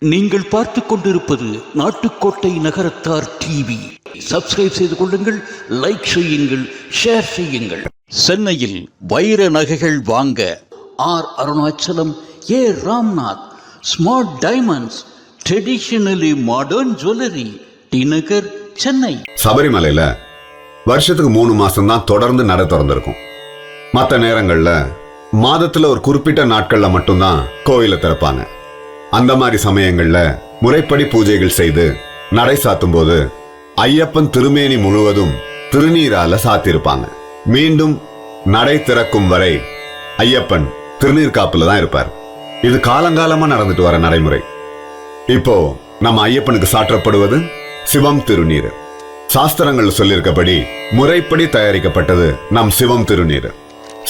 நீங்கள் பார்த்துக் கொண்டிருப்பது நாட்டுக்கோட்டை நகரத்தார் டிவி. சப்ஸ்கிரைப் செய்து கொள்ளுங்கள் லைக் செய்யுங்கள் ஷேர் செய்யுங்கள். சென்னையில் வைர நகைகள் வாங்க R Arunachalam A Ramnath. Smart diamonds traditionally modern jewellery T Nagar Chennai. சபரிமலையில வருஷத்துக்கு மூணு மாசம் தான் தொடர்ந்து நடை திறந்திருக்கும். மற்ற நேரங்கள்ல மாதத்துல ஒரு குறிப்பிட்ட நாட்கள்ல மட்டும்தான் கோயிலை திறப்பாங்க. அந்த மாதிரி சமயங்கள்ல முறைப்படி பூஜைகள் செய்து நடை சாத்தும் போது ஐயப்பன் திருமேனி முழுவதும் திருநீரால சாத்திருப்பாங்க. மீண்டும் நடை திறக்கும் வரை ஐயப்பன் திருநீர் காப்புல தான் இருப்பார். இது காலங்காலமா நடந்துட்டு வர நடைமுறை. இப்போ நம்ம ஐயப்பனுக்கு சாற்றப்படுவது சிவம் திருநீர். சாஸ்திரங்கள் சொல்லியிருக்கபடி முறைப்படி தயாரிக்கப்பட்டது நம் சிவம் திருநீர்.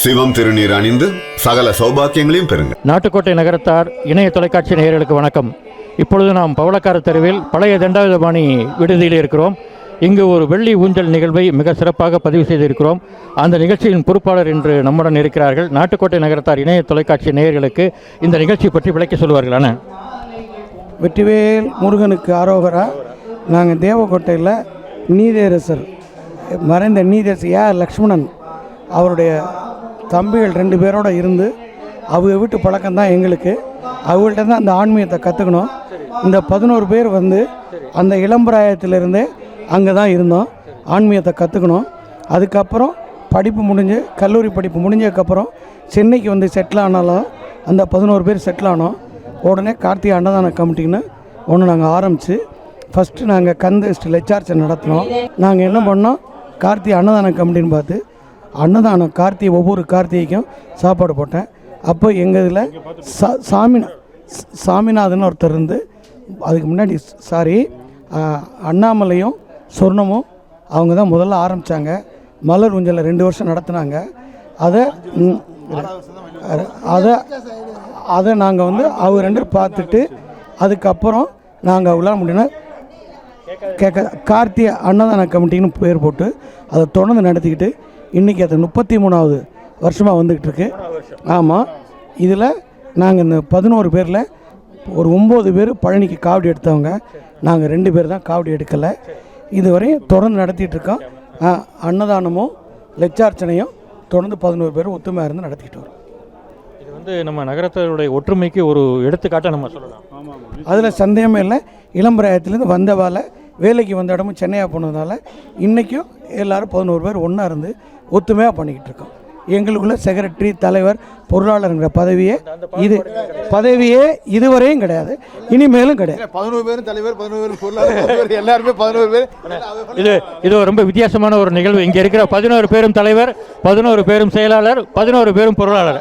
சிவம் திருநீர் அணிந்து சகல சௌபாக்கியங்களையும் பெறுங்க. நாட்டுக்கோட்டை நகரத்தார் இணைய தொலைக்காட்சி நேயர்களுக்கு வணக்கம். இப்பொழுது நாம் பவளக்கார தெருவில் பழைய தண்டாயுதபாணி விடுதியில் இருக்கிறோம். இங்கு ஒரு வெள்ளி ஊஞ்சல் நிகழ்வை மிக சிறப்பாக பதிவு செய்திருக்கிறோம். அந்த நிகழ்ச்சியின் பொறுப்பாளர் இன்று நம்முடன் இருக்கிறார்கள். நாட்டுக்கோட்டை நகரத்தார் இணைய தொலைக்காட்சி நேயர்களுக்கு இந்த நிகழ்ச்சி பற்றி விளக்கி சொல்வார்கள். அண்ணா. வெற்றிவேல் முருகனுக்கு ஆரோகரா. நாங்கள் தேவக்கோட்டையில் நீதேரசர் மறைந்த நீதேரசர் ஏ லக்ஷ்மணன் அவருடைய தம்பிகள் ரெண்டு பேரோட இருந்து அவங்க வீட்டு பழக்கம் தான் எங்களுக்கு. அவங்கள்ட்ட தான் அந்த ஆன்மீகத்தை கற்றுக்கணும் இந்த பதினோரு பேர் வந்து அந்த இளம்பிராயத்திலிருந்தே அங்கே தான் இருந்தோம். ஆன்மீகத்தை கற்றுக்கணும் அதுக்கப்புறம் படிப்பு முடிஞ்சு கல்லூரி படிப்பு முடிஞ்சதுக்கப்புறம் சென்னைக்கு வந்து செட்டில் ஆனாலும் அந்த பதினோரு பேர் செட்டில் ஆனோம். உடனே கார்த்திகை அன்னதான கமிட்டின்னு ஒன்று நாங்கள் ஆரம்பித்து ஃபஸ்ட்டு நாங்கள் கந்த லெச்சார்ச்சை நடத்தினோம். நாங்கள் என்ன பண்ணோம்? கார்த்திகை அன்னதான கமிட்டின்னு பார்த்து அன்னதானம் கார்த்திகை ஒவ்வொரு கார்த்திகைக்கும் சாப்பாடு போட்டேன். அப்போ எங்கள் இதில் சா சாமி சாமிநாதன் ஒருத்தர் இருந்து அதுக்கு முன்னாடி சாரி அண்ணாமலையும் சொர்ணமும் அவங்க தான் முதல்ல ஆரம்பித்தாங்க மலர் ஊஞ்சலை ரெண்டு வருஷம் நடத்துனாங்க. அதை அதை அதை நாங்கள் வந்து அவங்க ரெண்டு பார்த்துட்டு அதுக்கப்புறம் நாங்கள் விளாட முடியும்னா கேட்க கார்த்திகை அன்னதான கமிட்டின்னு பேர் போட்டு அதை தொடர்ந்து நடத்திக்கிட்டு இன்றைக்கி அது முப்பத்தி மூணாவது வருஷமாக வந்துக்கிட்டு இருக்கு ஆமாம் இதில் நாங்கள் இந்த பதினோரு பேரில் ஒரு ஒம்பது பேர் பழனிக்கு காவடி எடுத்தவங்க. நாங்கள் ரெண்டு பேர் தான் காவடி எடுக்கலை. இதுவரையும் தொடர்ந்து நடத்திட்டு இருக்கோம் ஆ, அன்னதானமும் லட்சார்ச்சனையும் தொடர்ந்து பதினோரு பேர் ஒத்துமையாக இருந்து நடத்திக்கிட்டு வரோம். இது வந்து நம்ம நகரத்தினுடைய ஒற்றுமைக்கு ஒரு எடுத்துக்காட்டை நம்ம சொல்லலாம். அதில் சந்தேகமே இல்லை. இளம்பிராயத்துலேருந்து வந்த வேலை வேலைக்கு வந்த இடமும் சென்னையாக போனதுனால இன்றைக்கும் எல்லாரும் பதினோரு பேர் ஒன்றா இருந்து ஒத்துமையாக பண்ணிக்கிட்டு இருக்கோம். எங்களுக்குள்ள செக்ரட்டரி தலைவர் பொருளாளருங்கிற பதவியே இது. பதவியே இதுவரையும் கிடையாது. இனிமேலும் கிடையாது. பதினோரு பேரும் தலைவர் பதினோரு பேரும் பொருளாளர் எல்லாருமே பதினோரு பேர். இது இது ஒரு ரொம்ப வித்தியாசமான ஒரு நிகழ்வு. இங்கே இருக்கிற பதினோரு பேரும் தலைவர் பதினோரு பேரும் செயலாளர் பதினோரு பேரும் பொருளாளர்.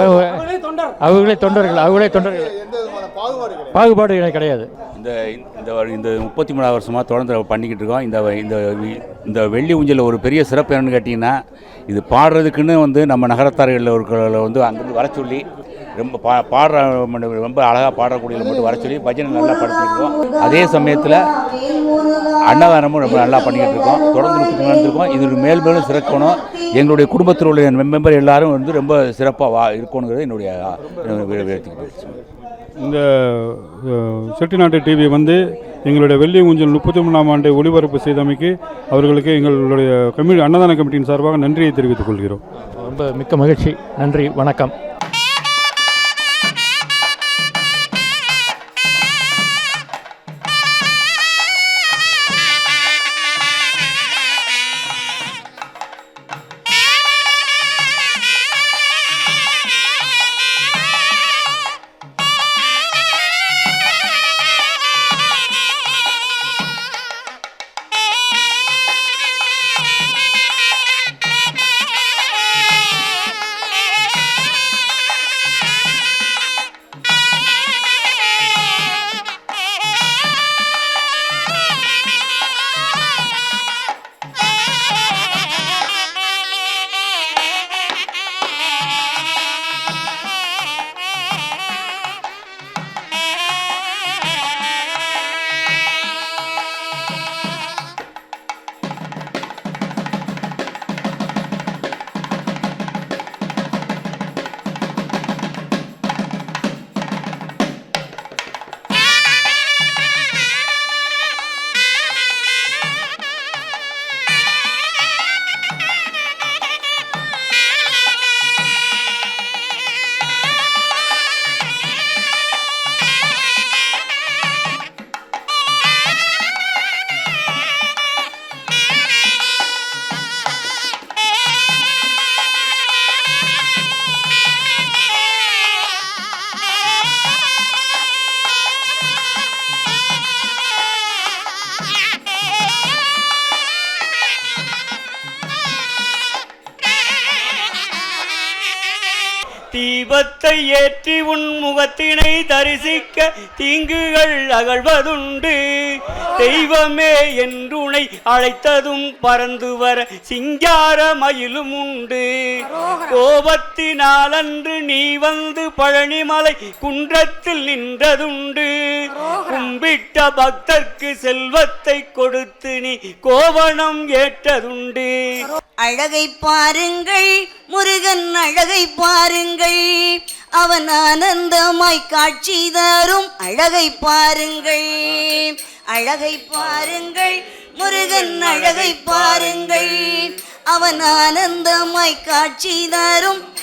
அவங்களே தொண்டர்கள் அவங்களே தொண்டர்கள். பாகுபாடு கிடையாது? பாகுபாடு கிடையாது. இந்த இந்த இந்த முப்பத்தி மூணாவது வருஷமாக தொடர்ந்து பண்ணிக்கிட்டு இருக்கோம். இந்த இந்த இந்த வெள்ளி ஊஞ்சல் ஒரு பெரிய சிறப்பு என்னன்னு கேட்டிங்கன்னா இது பாடுறதுக்குன்னு வந்து நம்ம நகரத்தார்கள் இருக்கிறவங்கள வந்து அங்கேருந்து வர சொல்லி ரொம்ப பா பாடுற ரொம்ப அழகாக பாடக்கூடியவங்களை மட்டும் வர சொல்லி பஜனை நல்லா படுத்திருக்கோம். அதே சமயத்தில் அன்னதானமும் ரொம்ப நல்லா பண்ணிக்கிட்டு இருக்கோம். தொடர்ந்து இருக்கோம். இது மேல் மேலும் சிறக்கணும். எங்களுடைய குடும்பத்தில் உள்ள மெம்பர் எல்லாரும் வந்து ரொம்ப சிறப்பாக வா இருக்கணுங்கிறது என்னுடைய. இந்த செட்டிநாட்டு டிவி வந்து எங்களுடைய வெள்ளி ஊஞ்சல் முப்பத்தி மூணாம் ஆண்டை ஒளிபரப்பு செய்தமைக்கு அவர்களுக்கு எங்களுடைய கம்யூனி அன்னதான கமிட்டியின் சார்பாக நன்றியை தெரிவித்துக் கொள்கிறோம். ரொம்ப மிக்க மகிழ்ச்சி. நன்றி. வணக்கம். தீபத்தை ஏற்றி உன் முகத்தினை தரிசிக்க தீங்குகள் அகழ்வதுண்டு. தெய்வமே என்றுனை அழைத்ததும் பறந்து வர சிங்கார மயிலும் உண்டு. கோபத்தினாலன்று நீ வந்து பழனிமலை குன்றத்தில் நின்றதுண்டு. கும்பிட்ட பக்தர்க்கு செல்வத்தை கொடுத்து நீ கோவணம் ஏற்றதுண்டு. அழகை பாருங்கள் முருகன் அழகை பாருங்கள். அவன் ஆனந்தமாய் காட்சி தரும் அழகை பாருங்கள். அழகை பாருங்கள் முருகன் அழகை பாருங்கள். அவன் ஆனந்தமாய் காட்சி தரும்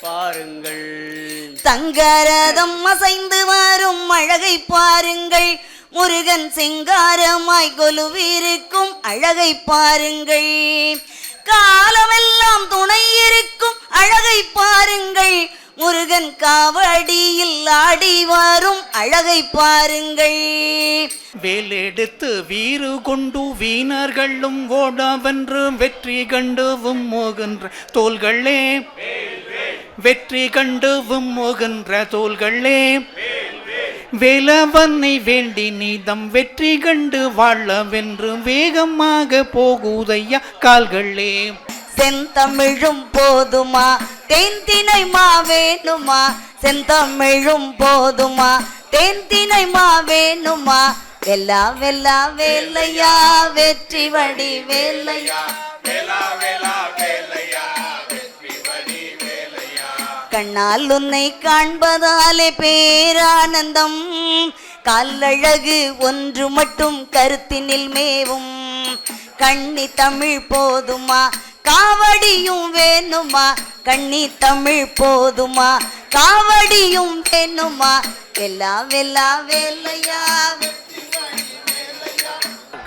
பாருங்கள். தங்கரதம் அசைந்து வரும் அழகை பாருங்கள். முருகன் சிங்காரமாய் கொலுவிருக்கும் அழகை பாருங்கள். பாருங்கள். முருகன் காவடியில் ஆடி வரும். அழகை பாருங்கள். வேலெடுத்து வீறு கொண்டு வீணர்களும் ஓடவென்று வெற்றி கண்டுவும் மோகின்ற தோள்களே. வெற்றி கண்டுவும் மோகின்ற தோள்களே. வேலவனை வேண்டி நீதம் வெற்றி கண்டு வாழவென்று வேகமாக போகுதையா கால்களே. செந்தமிழும் போதுமா? தென்தினை மாவேணுமா செந்தமிழும் போதுமா? தென்தினை மாவேணுமா வெல்லா வெல்லா வேலையா வெற்றி வடி வேலையா கண்ணால் உன்னை காண்பதாலே பேரானந்தம். கல்லழகு ஒன்று மட்டும் கருத்தினில் மேவும். கண்ணி தமிழ் போதுமா? காவடியும் வேணுமா கண்ணி தமிழ் போதுமா? காவடியும் வேணுமா? வெல்லா வெல்லா வேலையா?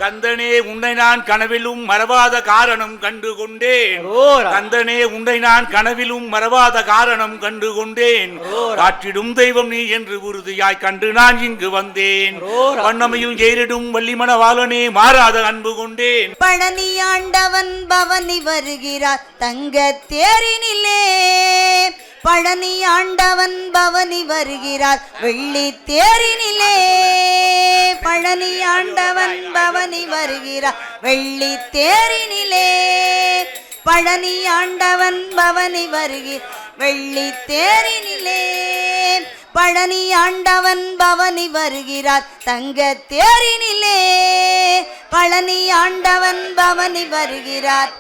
கந்தனே உன்னை நான் கனவிலும் மறவாத காரணம் கண்டு கொண்டேன் கந்தனே உன்னை நான் கனவிலும் மறவாத காரணம் கண்டு கொண்டேன் காற்றிடும் தெய்வம் நீ என்று உறுதியாய் கண்டு நான் இங்கு வந்தேன். வண்ணமையும் ஏறிடும் வள்ளிமணவாளனே மாறாத அன்பு கொண்டேன். பழனி ஆண்டவன் பவனி வருகிறார் தங்க தேரினிலே. பழனி ஆண்டவன் பவனி வருகிறார் வெள்ளி தேரினிலே. பழனி ஆண்டவன் பவனி வருகிறார் வெள்ளி தேரினிலே. பழனி ஆண்டவன் பவனி வருகிறார் வெள்ளி தேரினிலே. பழனி ஆண்டவன் பவனி வருகிறார் தங்க தேரினிலே. பழனி ஆண்டவன் பவனி வருகிறார்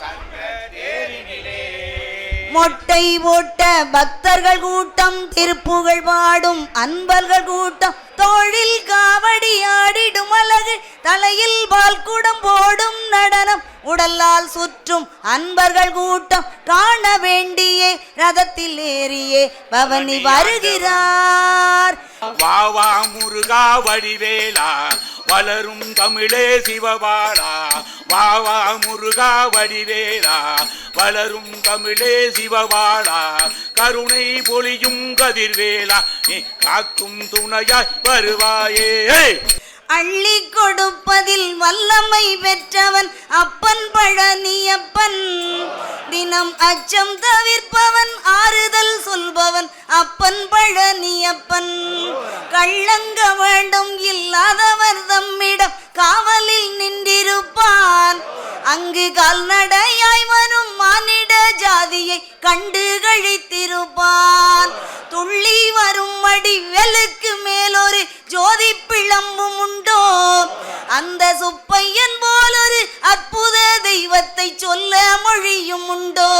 மொட்டை ஓட்ட பக்தர்கள் கூட்டம் திருப்புகள் பாடும் அன்பர்கள் கூட்டம் தோழில் காவடி ஆடிடும் அழகு தலையில் பால் குடம் போடும் நடனம் உடலால் சுற்றும் அன்பர்கள் கூட்டம் காண வேண்டியே ரதத்தில் ஏறியே பவனி வருகிறார். வா வா முருகா வடிவேலா வளரும் தமிழே சிவபாலா. வா வா முருகா வடிவேலா வளரும் தமிழே சிவபாலா. கருணை பொழியும் கதிர்வேலா நீ காக்கும் துணையாய் வருவாயே. அள்ளி கொடுப்பதில் வல்லமை பெற்றவன் அப்பன் பழனியப்பன். தினம் அச்சம் தவிர்ப்பவன் ஆறுதல் சொல்பவன் அப்பன் பழனியப்பன். கள்ளங்க வேண்டும் இல்லாதவர் தம்மிடம் காவலில் நின்றிருப்பான். அங்கு கால்நடையாய் வரும் மானிட ஜாதியை கண்டு கழித்திருப்பான். துள்ளி வரும் அடி வெலுக்கு மேலொரு ஜோதி பிளம்பும் உண்டோ? அந்த சுப்பையன் போலொரு அற்புத தெய்வத்தை சொல்ல மொழியும் உண்டோ?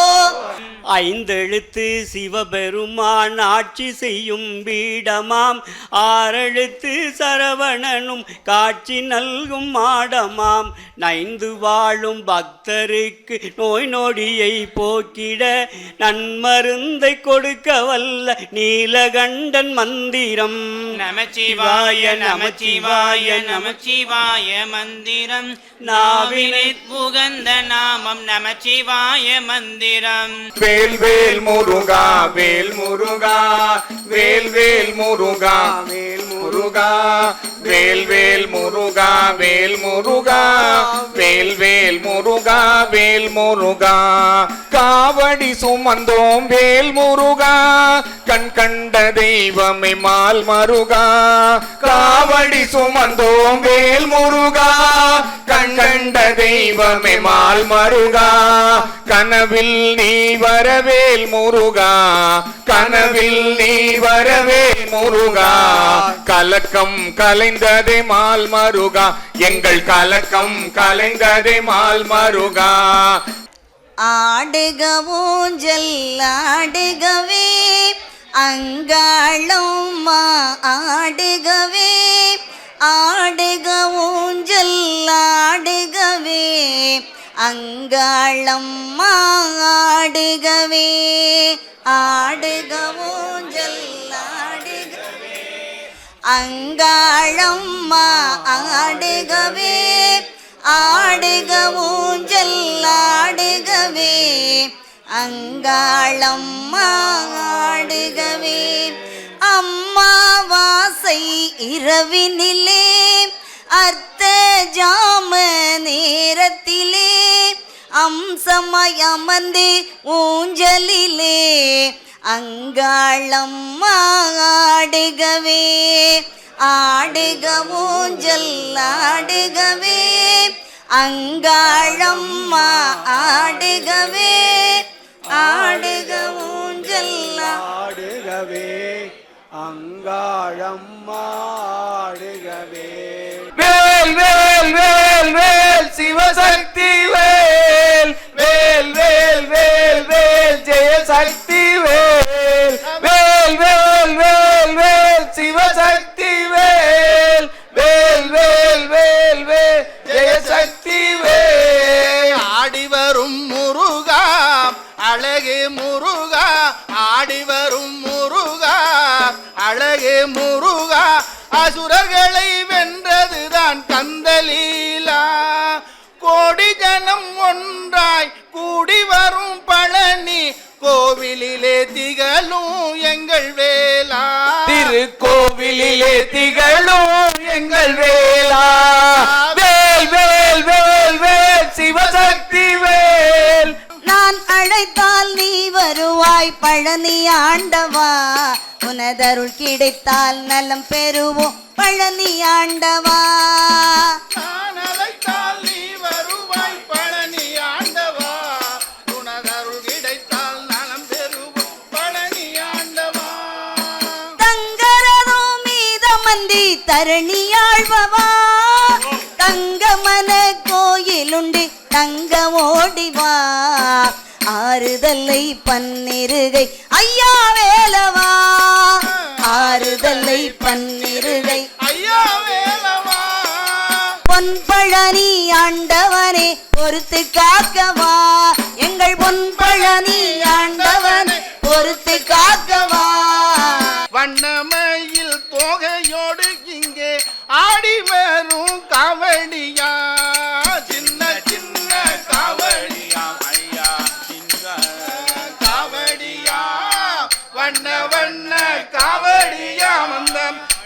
ஐந்தெழுத்து சிவபெருமான் ஆட்சி செய்யும் பீடமாம். ஆறெழுத்து சரவணனும் காட்சி நல்கும் மாடமாம். நைந்து வாழும் பக்தருக்கு நோய் நொடியை போக்கிட நன்மருந்தை கொடுக்க வல்ல நீலகண்டன் மந்திரம். நமச்சிவாய நமச்சிவாய நமச்சிவாய மந்திரம். நாவினை புகந்த நாமம் நமச்சிவாய மந்திரம். வேல் வேல் முருகா வேல் முருகா வேல் வேல் முருகா வேல் முருகா வேல் வேல் முருகா வேல் முருகா வேல் வேல் முருகா வேல் முருகா. காவடி சுமந்தோம் வேல் முருகா கண் கண்ட தெய்வமே மால் மருகா. காவடி சுமந்தோம் வேல் முருகா கண் கண்ட தெய்வமே மால் மருகா. கனவில் நீவர் வரவேல் முருகா கனவில் நீ வரவேல் முருகா. கலக்கம் கலைந்ததே மால் மருகா எங்கள் கலக்கம் கலைந்ததே மால் மருகா. ஆடுக ஊஞ்சல் ஆடுகவே அங்காளும் ஆடுகவே. அங்காளம்மா ஆடுகவே ஆடுகவோ ஊஞ்சல் ஆடுகவே. அங்காளம்மா ஆடுகவே ஆடுக ஜல்லாடுகவே ஆடுகவே. அங்காளம்மா ஆடுகவே அம்மாவாசை இரவினிலே அர்த்த ஜாம நேரத்திலே அம்சமாய் அமர்ந்து ஊஞ்சலிலே அங்காளம்மா ஆடுகவே ஆடுக ஊஞ்சல் ஆடுகவே அங்காளம்மா ஆடுகவே ஆடுக ஊஞ்சல் ஆடுகவே அங்காளம்மா ஆடுகவே. வேல் வேல் வேல் வேல் சிவசக்தி அசுரர்களை வென்றதுதான் கந்தலீலா. கோடி ஜனம் ஒன்றாய் கூடி வரும் பழனி கோவிலிலே திகழும் எங்கள் வேலா திருக்கோவிலிலே திகழும் எங்கள் வேலா வேல் வேல் வேல் வேல் சிவசக்தி வேல். வருவாய் பழனி ஆண்டவா. உனதருள் கிடைத்தால் நலம் பெறுவோம் பழனி ஆண்டவா. தரணியாழ்வவா தங்கமன கோயிலுண்டு தங்க ஓடிவா. ஆறுதலை பன்னிருகை. ஐயா வேலவா? ஆறுதலை பன்னிருகை. ஐயா வேலவா? பொன்பழனி ஆண்டவனே பொறுத்து காக்கவா? எங்கள் பொன்பழனி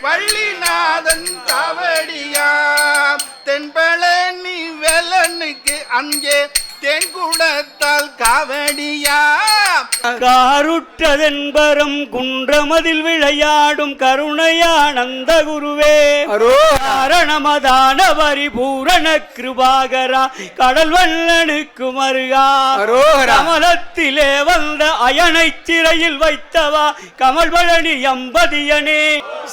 வள்ளிநாதன் காவடியா தென்பழனி வெலனுக்கு அங்கே தென்குடத்தால் காவடியா காருற்றதென்பரம் குன்றமதில் விளையாடும் கருணையானந்த குருவே. காரணமதான பரிபூரண கிருபாகரா கடல் வல்லனுக்கு மருகா கமலத்திலே வந்த அயனை சிறையில் வைத்தவா கமல் பழனி எம்பதியனே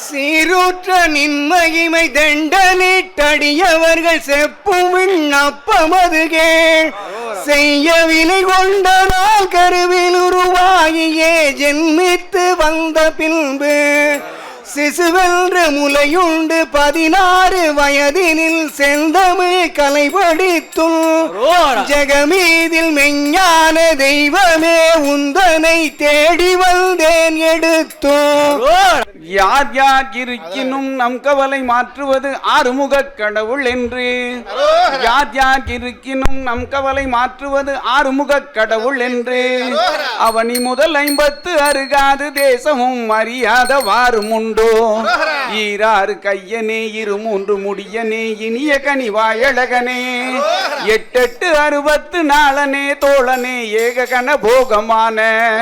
சீரூற்ற நின்மகிமை தண்டனிட்டடியவர்கள் செப்பும் விண்ணப்பமதுகே. செய்ய வினை கொண்ட நாள் கருவில் உருவாகியே ஜென்மித்து வந்த பின்பு சிசுவென்ற முலையுண்டு பதினாறு வயதினில் செந்தமிழ் கலைபடித்துள். ஜெகமீதில் மெஞ்ஞான தெய்வமே உந்தனை தேடி வந்தேன் எடுத்தோ. யார் யார் இருக்கினும் நம் கவலை மாற்றுவது ஆறுமுக கடவுள் என்று. யார் யார் இருக்கினும் நம் கவலை மாற்றுவது ஆறுமுக கடவுள் என்று. அவனி முதல் ஐம்பத்து அருகாது தேசமும் அறியாத வாரும் உண்டு? ஈராறு கையனே இரு மூன்று முடியனே இனிய கனிவாயழகனே. எட்டெட்டு அறுபத்து நாளனே தோழனே ஏக கன போகமான.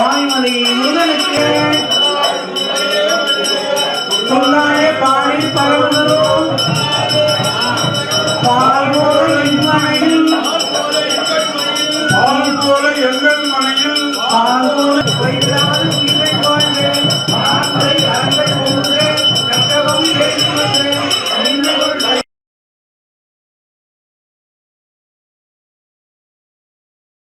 வாய்மலை பால் போல